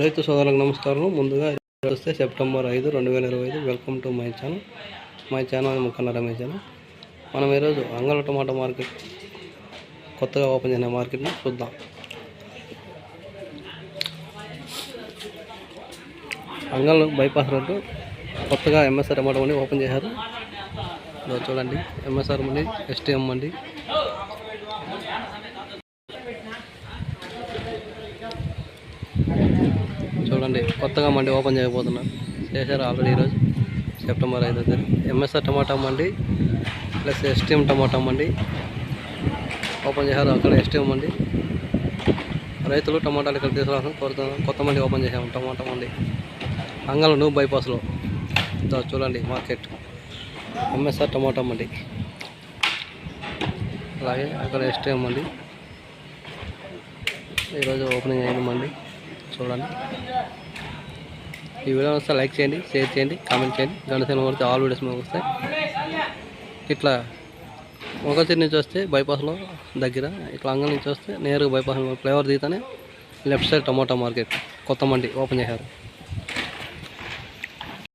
రైతు సోదరులకు నమస్కారం ముందుగా వస్తే సెప్టెంబర్ ఐదు రెండు వేల ఇరవై ఐదు. Welcome to my channel. My channel Mukkanna Ramesh channel. మనం ఈరోజు అంగళ టమాటా మార్కెట్ కొత్తగా ఓపెన్ చేసిన మార్కెట్ని చూద్దాం. అంగళం బైపాస్ రోడ్డు కొత్తగా ఎంఎస్ఆర్ టమాటా మండి ఓపెన్ చేశారు. చూడండి. ఎంఎస్ఆర్ మండి ఎస్టీఎం మండి మండి కొత్తగా మండి ఓపెన్ చేయబోతున్నా. చేశారు ఆల్రెడీ ఈరోజు సెప్టెంబర్ ఐదో తేదీ. MSR tomato mandi plus STM tomato mandi. Open చేశారు అక్కడ ఎస్టీఎం మండి. రైతులు టమాటాలు ఇక్కడ తీసుకురావడం కోరుతున్నాం. కొత్త మండి ఓపెన్ చేసాము టమాటా మండి. అంగళను బైపాస్లో. చూడండి మార్కెట్. ఎంఎస్ఆర్ టమాటా మండి. అలాగే అక్కడ ఎస్టీఎం మండి. ఈరోజు ఓపెనింగ్ అయిన మండి. చూడండి. ఈ వీడియో వస్తే లైక్ చేయండి షేర్ చేయండి కామెంట్ చేయండి. గంట సినిమా వస్తే ఆల్ వీడియోస్ మీకు వస్తాయి. ఇట్లా మొగల్చూరు నుంచి వస్తే బైపాస్లో దగ్గర ఇట్లా అంగం నుంచి వస్తే నేరుగా బైపాస్ ఫ్లేవర్ దిగుతానే లెఫ్ట్ సైడ్ టమాటా మార్కెట్ కొత్త మండి ఓపెన్ చేశారు.